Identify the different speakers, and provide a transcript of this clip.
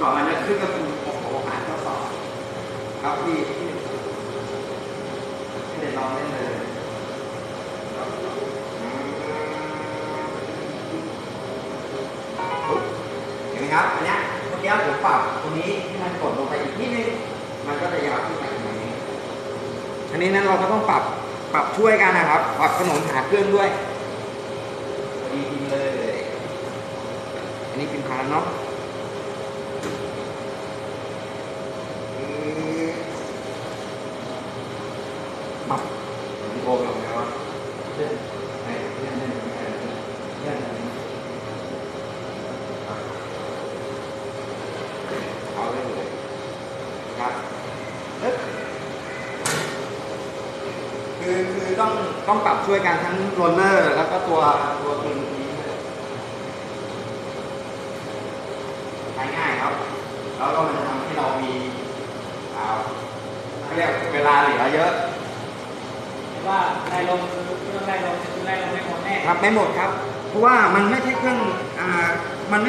Speaker 1: ต่อมาจะขึ้นก็คือโอ้โหอ่านข้อสอบครับพี่พี่เดี๋ยวลองเล่นเลยเห็นไหมครับอันนี้เมื่อกี้ผมปรับตรงนี้ที่มันกดลงไปอีกนิดนึงมันก็จะยาวขึ้นไปอีกหน่อยนึงอันนี้นั้นเราก็ต้องปรับปรับช่วยกันนะครับปรับขนมหาเครื่องด้วยดีทีเลย อันนี้เป็นพานเนาะ ปรับโอ้ยเอาไงวะเลื่อนไหนเลื่อนเลื่อนเลื่อนเลื่อนเอาเลยเลยครับเอ๊ะคือคือต้องต้องปรับช่วยกันทั้งโรลเลอร์ แล้วก็ตัวตัวตึงนี้ด้วยใช้ง่ายครับ แล้วก็มันจะทำให้เรามีอ่าเขาเรียกเวลาเหลือเยอะ
Speaker 2: ว่าได้ลงเครื่องได้ลงได้ลงไม่หมดแน่
Speaker 1: ครับไม่หมดครับ เพราะว่ามันไม่ใช่เครื่องอ่ามันไม่